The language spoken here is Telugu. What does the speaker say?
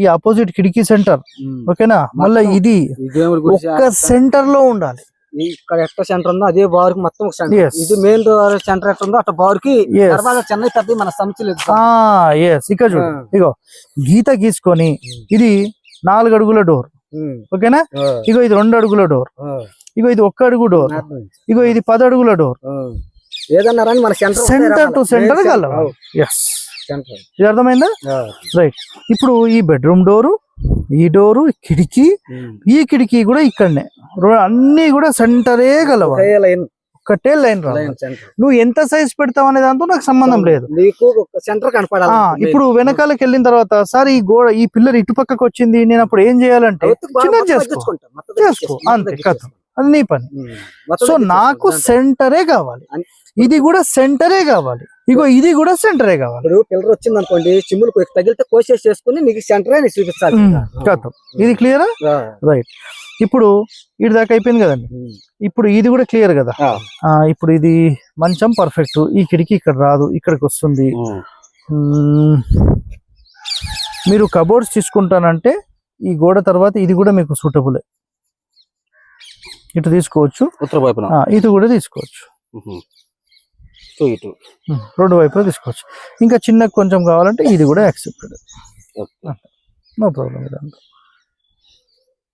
ఈ ఆపోజిట్ కిటికీ సెంటర్ ఓకేనా? మళ్ళీ ఇది ఒక్క సెంటర్లో ఉండాలి. ఇక్కడ ఎట్ట సెంటర్ ఉందో అదే బార్కి మొత్తం సెంటర్. ఇది మెయిన్ సెంటర్ ఎట్ట ఉందో అట్ట బార్కి చెన్నై పెద్ద మన సంచలేదు ఇక్కడ చూడు. ఇగో గీత గీసుకొని ఇది నాలుగు అడుగుల డోర్ ఓకేనా? ఇగో ఇది రెండు అడుగుల డోర్ ఇగో ఇది ఒక్క అడుగు డోర్ ఇగో ఇది పది అడుగుల డోర్ ఏదన్నా రాని మన సెంటర్ సెంటర్ టు సెంటర్ కలవాలి. ఎస్ ఇది అర్థమైందా? రైట్ ఇప్పుడు ఈ బెడ్రూమ్ డోరు ఈ డోరు కిటికీ ఈ కిటికీ కూడా ఇక్కడనే. అన్ని కూడా సెంటరే కలవాలి లైన్. ఒక్కటే లైన్ నువ్వు ఎంత సైజ్ పెడతావు అనే దాంతో నాకు సంబంధం లేదు. సెంటర్ కనపడాలి. ఇప్పుడు వెనకాలకి వెళ్ళిన తర్వాత సార్ ఈ గోడ ఈ పిల్లర్ ఇటు పక్కకు వచ్చింది. నేను అప్పుడు ఏం చేయాలంటే చేసుకో. చేసుకో. అంతే కథ. అది నీ పని. సో నాకు సెంటరే కావాలి. ఇది కూడా సెంటరే కావాలి. ఇగో ఇది కూడా సెంటరే కావాలి. ఇప్పుడు పిల్లర్ వచ్చింది అనుకోండి చిమ్ములు తగిలితే కోసేసి చేసుకుని నీకు సెంటర్ అని చూపించాలి కథం. ఇది క్లియరా? రైట్. ఇప్పుడు ఇటు దాకా అయిపోయింది కదండి. ఇప్పుడు ఇది కూడా క్లియర్ కదా. ఇప్పుడు ఇది మంచం పర్ఫెక్ట్ ఈ కిటికీ ఇక్కడ రాదు ఇక్కడికి వస్తుంది. మీరు కబోర్డ్స్ తీసుకుంటానంటే ఈ గోడ తర్వాత ఇది కూడా మీకు సూటబుల్ ఇటు తీసుకోవచ్చు. ఉత్తర వైపున. ఇటు కూడా తీసుకోవచ్చు. ఇటు. రెండు వైపులా తీసుకోవచ్చు. ఇంకా చిన్న కొంచెం కావాలంటే ఇది కూడా యాక్సెప్టెడ్. నో ప్రాబ్లం ఇదంతా.